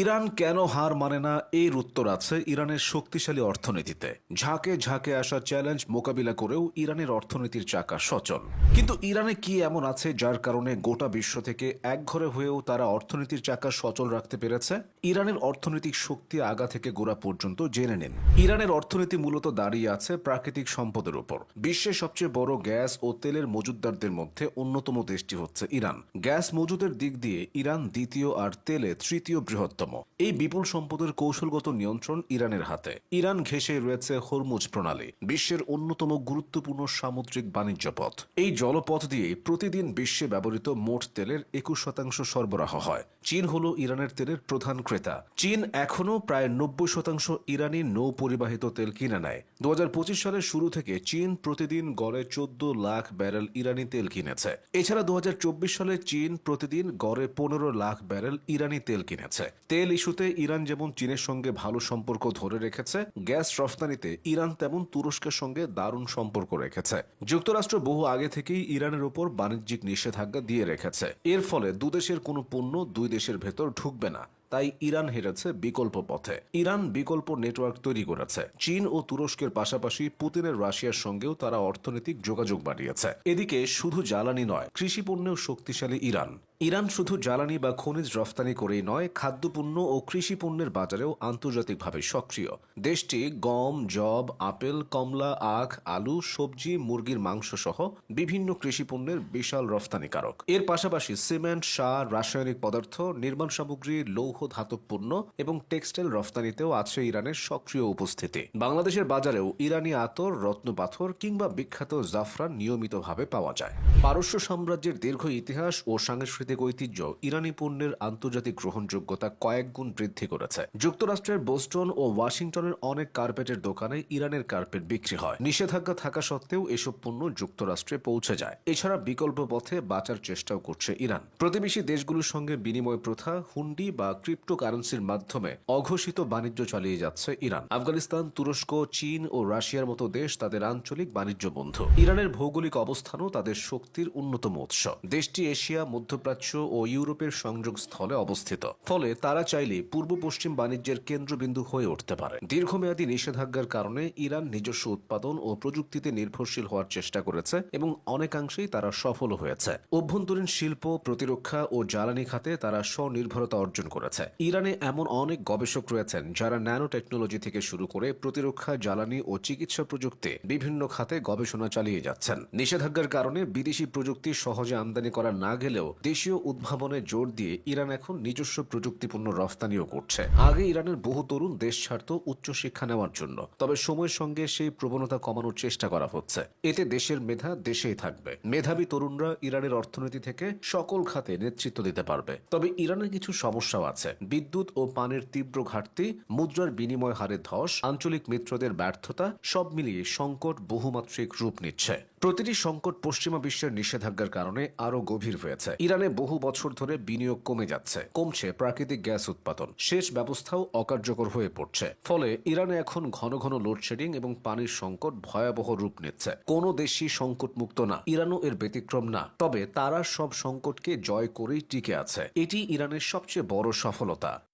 Iran কেন হার মানে না? এর উত্তর আছে ইরানের শক্তিশালী অর্থনীতিতে। ঝাঁকে ঝাঁকে আসা চ্যালেঞ্জ মোকাবিলা করেও ইরানের অর্থনীতির চাকা সচল। কিন্তু ইরানে কি এমন আছে যার কারণে গোটা বিশ্ব থেকে একঘরে হয়েও তারা অর্থনীতির চাকা সচল রাখতে পেরেছে? ইরানের অর্থনৈতিক শক্তি আগা থেকে গোড়া পর্যন্ত জেনে নিন। ইরানের অর্থনীতি মূলত দাঁড়িয়ে আছে প্রাকৃতিক সম্পদের উপর। বিশ্বের সবচেয়ে বড় গ্যাস ও তেলের মজুদদারদের মধ্যে অন্যতম দেশটি হচ্ছে ইরান। গ্যাস মজুদের দিক দিয়ে ইরান দ্বিতীয় আর তেলে তৃতীয় বৃহত্তম। এই বিপুল সম্পদের কৌশলগত নিয়ন্ত্রণ ইরানের হাতে। ইরান ঘেঁষে রয়েছে হরমুজ প্রণালী, বিশ্বের অন্যতম গুরুত্বপূর্ণ সামুদ্রিক বাণিজ্য পথ। এই জলপথ দিয়ে প্রতিদিন বিশ্বে ব্যবহৃত মোট তেলের একুশ শতাংশ সরবরাহ হয়। চীন হল ইরানের তেলের প্রধান ক্রেতা। চীন এখনও প্রায় নব্বই শতাংশ ইরানি নৌ পরিবাহিত তেল কিনে নেয়। দু হাজার পঁচিশ সালের শুরু থেকে চীন প্রতিদিন গড়ে চোদ্দ লাখ ব্যারেল ইরানি তেল কিনেছে। এছাড়া দু হাজার চব্বিশ সালে চীন প্রতিদিন গড়ে পনেরো লাখ ব্যারেল ইরানি তেল কিনেছে। তেল ইস্যুতে ইরান যেমন চীনের সঙ্গে ভালো সম্পর্ক ধরে রেখেছে, গ্যাস রফতানিতে ইরান তেমন তুরস্কের সঙ্গে দারুণ সম্পর্ক রেখেছে। যুক্তরাষ্ট্র বহু আগে থেকেই ইরানের উপর বাণিজ্যিক নিষেধাজ্ঞা দিয়ে রেখেছে। এর ফলে দুদেশের কোনো পণ্য দুই দেশের ভেতর ঢুকবে না। তাই ইরান হেরেছে বিকল্প পথে। ইরান বিকল্প নেটওয়ার্ক তৈরি করেছে। চীন ও তুরস্কের পাশাপাশি পুতিনের রাশিয়ার সঙ্গেও তারা অর্থনৈতিক যোগাযোগ বাড়িয়েছে। এদিকে শুধু জ্বালানি নয় কৃষি পণ্যেও শক্তিশালী ইরান। ইরান শুধু জ্বালানি বা খনিজ রফতানি করেই নয়, খাদ্যপণ্য ও কৃষি পণ্যের বাজারেও আন্তর্জাতিকভাবে সক্রিয়। দেশটি গম জব আপেল, কমলা, আখ, আলু, সবজি, মুরগির মাংস সহ বিভিন্ন কৃষি পণ্যের বিশাল রফতানিকারক। এর পাশাপাশি সিমেন্ট, সার, রাসায়নিক পদার্থ, নির্মাণ সামগ্রী, লৌহ ধাতব পণ্য এবং টেক্সটাইল রফতানিতেও আছে ইরানের সক্রিয় উপস্থিতি। বাংলাদেশের বাজারেও ইরানি আতর, রত্ন পাথর কিংবা বিখ্যাত জাফরান নিয়মিতভাবে পাওয়া যায়। পারস্য সাম্রাজ্যের দীর্ঘ ইতিহাস ও সাংস্কৃতিক ঐতিহ্য ইরানি পণ্যের আন্তর্জাতিক গ্রহণযোগ্যতা কয়েক গুণ বৃদ্ধি করেছে। যুক্তরাষ্ট্রের বোস্টন ও ওয়াশিংটনের অনেক কার্পেটের দোকানে ইরানের কার্পেট বিক্রি হয়। নিষেধাজ্ঞা থাকা সত্ত্বেও এসব পণ্য যুক্তরাষ্ট্রে পৌঁছে যায়। এছাড়া বিকল্প পথে বাঁচার চেষ্টাও করছে ইরান। প্রতিবেশী দেশগুলোর সঙ্গে বিনিময় প্রথা, হুন্ডি বা ক্রিপ্টো কারেন্সির মাধ্যমে অঘোষিত বাণিজ্য চালিয়ে যাচ্ছে ইরান। আফগানিস্তান, তুরস্ক, চীন ও রাশিয়ার মতো দেশ তাদের আঞ্চলিক বাণিজ্য বন্ধু। ইরানের ভৌগোলিক অবস্থানও তাদের শক্তির অন্যতম উৎস। দেশটি এশিয়া, মধ্যপ্রাচ্য ও ইউরোপের সংযোগ স্থলে অবস্থিত। ফলে তারা চাইলে পূর্ব পশ্চিম বাণিজ্যের কেন্দ্রবিন্দু হয়ে উঠতে পারে। দীর্ঘমেয়াদী নিষেধাজ্ঞার কারণে ইরান নিজস্ব উৎপাদন ও প্রযুক্তিতে নির্ভরশীল হওয়ার চেষ্টা করেছে এবং অনেকাংশেই তারা সফল হয়েছে। অভ্যন্তরীণ শিল্প, প্রতিরক্ষা ও জ্বালানি খাতে তারা স্বনির্ভরতা অর্জন করেছে। ইরানে এমন অনেক গবেষক রয়েছেন যারা ন্যানো টেকনোলজি থেকে শুরু করে প্রতিরক্ষা, জ্বালানি ও চিকিৎসা প্রযুক্তি বিভিন্ন খাতে গবেষণা চালিয়ে যাচ্ছেন। নিষেধাজ্ঞার কারণে বিদেশি প্রযুক্তি সহজে আমদানি করা না গেলেও দেশীয় উদ্ভাবনে জোর দিয়ে ইরান এখন নিজস্ব প্রযুক্তিপূর্ণ রফতানিও করছে। আগে ইরানের বহু তরুণ দেশ ছাড়ত উচ্চশিক্ষা নেওয়ার জন্য, তবে সময়ের সঙ্গে সেই প্রবণতা কমানোর চেষ্টা করা হচ্ছে। এতে দেশের মেধা দেশেই থাকবে। মেধাবী তরুণরা ইরানের অর্থনীতি থেকে সকল খাতে নেতৃত্ব দিতে পারবে। তবে ইরানের কিছু সমস্যাও আছে। বিদ্যুৎ ও পানির তীব্র ঘাটতি, মুদ্রার বিনিময় হারে ধস, আঞ্চলিক মিত্রদের ব্যর্থতা, সব মিলিয়ে সংকট বহুমাত্রিক রূপ নিচ্ছে। প্রতিটি সংকট পশ্চিমা বিশ্বের নিষেধাজ্ঞার কারণে আরও গভীর হয়েছে। ইরানে বহু বছর ধরে বিনিয়োগ কমে যাচ্ছে। কমছে প্রাকৃতিক গ্যাস উৎপাদন। সেচ ব্যবস্থাও অকার্যকর হয়ে পড়ছে। ফলে ইরানে এখন ঘন ঘন লোডশেডিং এবং পানির সংকট ভয়াবহ রূপ নিচ্ছে। কোনো দেশই সংকট মুক্ত না। ইরানও এর ব্যতিক্রম না। তবে তারা সব সংকটকে জয় করেই টিকে আছে। এটি ইরানের সবচেয়ে বড় সফলতা।